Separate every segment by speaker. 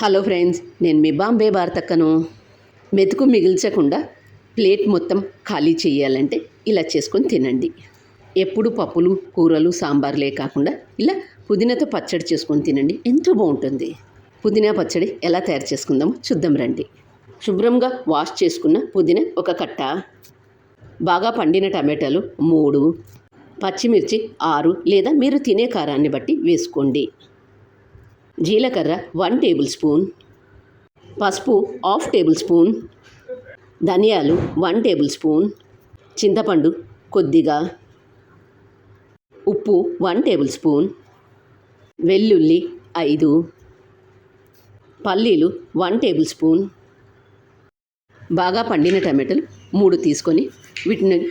Speaker 1: Hello friends నేను మీ బాంబే భారతక్కను మెతుకు మిగిల్చకుండా plate మొత్తం ఖాళీ చేయాలంటే ఇలా చేసుకొని తినండి. ఎప్పుడు పప్పులు కూరలు సాంబార్లే కాకుండా ఇలా పుదీనాతో పచ్చడి చేసుకొని తినండి. ఎంతో బాగుంటుంది. పుదీనా పచ్చడి ఎలా తయారు చేసుకుందామో చూద్దాం రండి. శుభ్రంగా వాష్ చేసుకున్న పుదీనా ఒక కట్ట బాగా పండిన టమాటాలు మూడు పచ్చిమిర్చి ఆరు లేదా మీరు తినే కారాన్ని బట్టి వేసుకోండి. జీలకర్ర వన్ టేబుల్ స్పూన్. పసుపు హాఫ్ టేబుల్ స్పూన్. ధనియాలు వన్ టేబుల్ స్పూన్. చింతపండు కొద్దిగా. ఉప్పు వన్ టేబుల్ స్పూన్. వెల్లుల్లి ఐదు. పల్లీలు వన్ టేబుల్ స్పూన్. బాగా పండిన టమాటాలు మూడు తీసుకొని వీటిని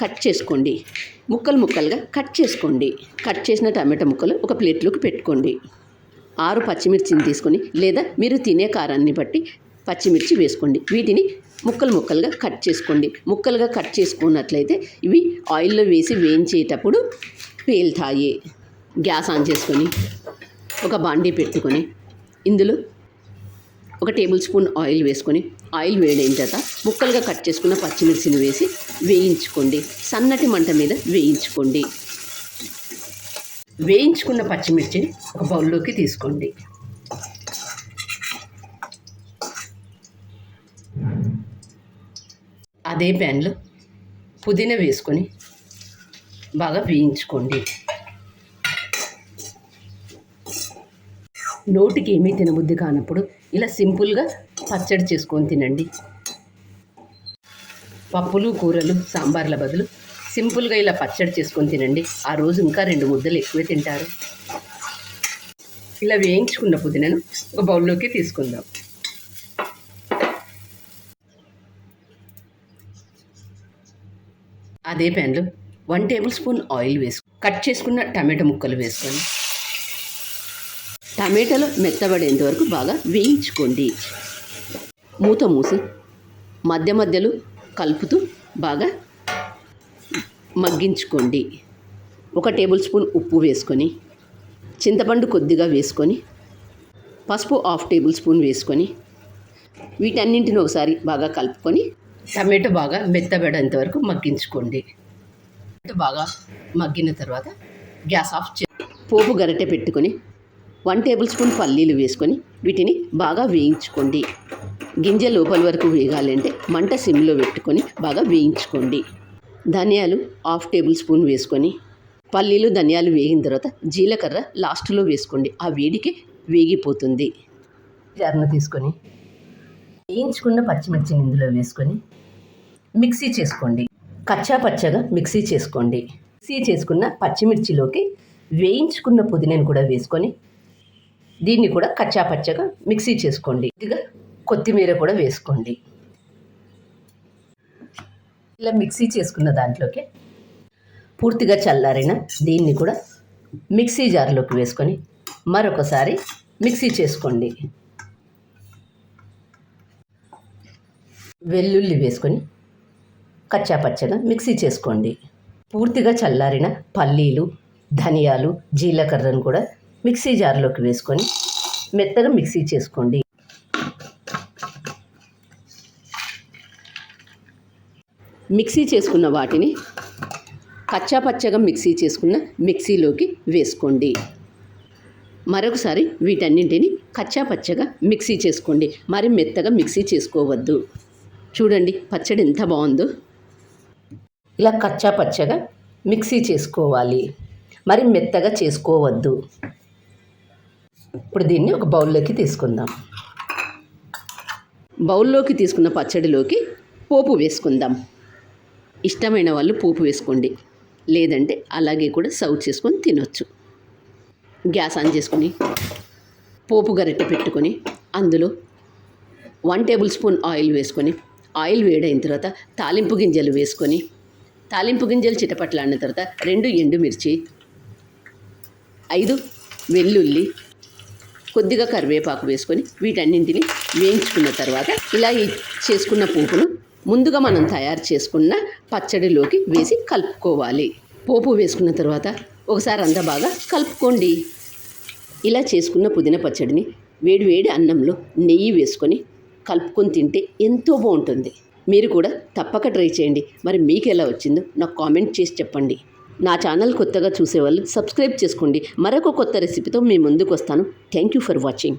Speaker 1: కట్ చేసుకోండి. ముక్కలు ముక్కలుగా కట్ చేసుకోండి. కట్ చేసిన టమాటా ముక్కలు ఒక ప్లేట్లోకి పెట్టుకోండి. ఆరు పచ్చిమిర్చిని తీసుకొని లేదా మీరు తినే కారాన్ని బట్టి పచ్చిమిర్చి వేసుకోండి. వీటిని ముక్కలు ముక్కలుగా కట్ చేసుకోండి. ముక్కలుగా కట్ చేసుకున్నట్లయితే ఇవి ఆయిల్లో వేసి వేయించేటప్పుడు పేలుతాయి. గ్యాస్ ఆన్ చేసుకొని ఒక బాండీ పెట్టుకొని ఇందులో ఒక టేబుల్ స్పూన్ ఆయిల్ వేసుకొని ఆయిల్ వేడైన తర్వాత ముక్కలుగా కట్ చేసుకున్న పచ్చిమిర్చిని వేసి వేయించుకోండి. సన్నటి మంట మీద వేయించుకోండి. వేయించుకున్న పచ్చిమిర్చిని ఒక బౌల్లోకి తీసుకోండి. అదే ప్యాన్లో పుదీనా వేసుకొని బాగా వేయించుకోండి. నోటికి ఏమీ తినబుద్ధి కానప్పుడు ఇలా సింపుల్గా పచ్చడి చేసుకొని తినండి. పప్పులు కూరలు సాంబార్ల బదులు సింపుల్గా ఇలా పచ్చడి చేసుకొని తినండి. ఆ రోజు ఇంకా రెండు ముద్దలు ఎక్కువే తింటారు. ఇలా వేయించుకున్న పుదీనాను ఒక బౌల్లోకి తీసుకుందాం. అదే ప్యాన్లో వన్ టేబుల్ స్పూన్ ఆయిల్ వేసు కట్ చేసుకున్న టమాటా ముక్కలు వేసుకోండి టమాటాలు మెత్తబడేంత వరకు బాగా వేయించుకోండి. మూత మూసి మధ్య మధ్యలో కలుపుతూ బాగా మగ్గించుకోండి. ఒక టేబుల్ స్పూన్ ఉప్పు వేసుకొని చింతపండు కొద్దిగా వేసుకొని పసుపు హాఫ్ టేబుల్ స్పూన్ వేసుకొని వీటన్నింటిని ఒకసారి బాగా కలుపుకొని టమాటో బాగా మెత్తబడేంత వరకు మగ్గించుకోండి. బాగా మగ్గిన తర్వాత గ్యాస్ ఆఫ్ చే పోపు గరిటె పెట్టుకొని వన్ టేబుల్ స్పూన్ పల్లీలు వేసుకొని వీటిని బాగా వేయించుకోండి. గింజ లోపల వరకు వేగాలంటే మంట సిమ్లో పెట్టుకొని బాగా వేయించుకోండి. ధనియాలు హాఫ్ టేబుల్ స్పూన్ వేసుకొని పల్లీలు ధనియాలు వేగిన తర్వాత జీలకర్ర లాస్ట్లో వేసుకోండి. ఆ వేడికి వేగిపోతుంది. జారన తీసుకొని వేయించుకున్న పచ్చిమిర్చిని ఇందులో వేసుకొని మిక్సీ చేసుకోండి. కచ్చా పచ్చగా మిక్సీ చేసుకోండి. మిక్సీ చేసుకున్న పచ్చిమిర్చిలోకి వేయించుకున్న పుదీనాను కూడా వేసుకొని దీన్ని కూడా కచ్చా పచ్చగా మిక్సీ చేసుకోండి. ఇదిగా కొత్తిమీర కూడా వేసుకోండి. ఇలా మిక్సీ చేసుకున్న దాంట్లోకి పూర్తిగా చల్లారిన దీన్ని కూడా మిక్సీ జార్లోకి వేసుకొని మరొకసారి మిక్సీ చేసుకోండి. వెల్లుల్లి వేసుకొని కచ్చా పచ్చగా మిక్సీ చేసుకోండి. పూర్తిగా చల్లారిన పల్లీలు ధనియాలు జీలకర్రను కూడా మిక్సీ జార్లోకి వేసుకొని మెత్తగా మిక్సీ చేసుకోండి. మిక్సీ చేసుకున్న వాటిని కచ్చా పచ్చగా మిక్సీ చేసుకున్న మిక్సీలోకి వేసుకోండి. మరొకసారి వీటన్నింటిని కచ్చా పచ్చగా మిక్సీ చేసుకోండి. మరి మెత్తగా మిక్సీ చేసుకోవద్దు. చూడండి పచ్చడి ఎంత బాగుందో. ఇలా కచ్చా పచ్చగా మిక్సీ చేసుకోవాలి. మరి మెత్తగా చేసుకోవద్దు. ఇప్పుడు దీన్ని ఒక బౌల్లోకి తీసుకుందాం. బౌల్లోకి తీసుకున్న పచ్చడిలోకి పోపు వేసుకుందాం. ఇష్టమైన వాళ్ళు పోపు వేసుకోండి. లేదంటే అలాగే కూడా సర్వ్ చేసుకొని తినొచ్చు. గ్యాస్ ఆన్ చేసుకొని పోపు గరిటె పెట్టుకొని అందులో వన్ టేబుల్ స్పూన్ ఆయిల్ వేసుకొని ఆయిల్ వేడైన తర్వాత తాలింపు గింజలు వేసుకొని తాలింపు గింజలు చిటపట్లాడిన తర్వాత రెండు ఎండుమిర్చి ఐదు వెల్లుల్లి కొద్దిగా కరివేపాకు వేసుకొని వీటన్నింటిని వేయించుకున్న తర్వాత ఇలా చేసుకున్న పోపును ముందుగా మనం తయారు చేసుకున్న పచ్చడిలోకి వేసి కలుపుకోవాలి. పోపు వేసుకున్న తర్వాత ఒకసారి అంతా బాగా కలుపుకోండి. ఇలా చేసుకున్న పుదీనా పచ్చడిని వేడి వేడి అన్నంలో నెయ్యి వేసుకొని కలుపుకొని తింటే ఎంతో బాగుంటుంది. మీరు కూడా తప్పక ట్రై చేయండి. మరి మీకు ఎలా వచ్చిందో నాకు కామెంట్ చేసి చెప్పండి. నా ఛానల్ కొత్తగా చూసేవాళ్ళు సబ్స్క్రైబ్ చేసుకోండి. మరొక కొత్త రెసిపీతో మీ ముందుకు వస్తాను. Thank you for watching.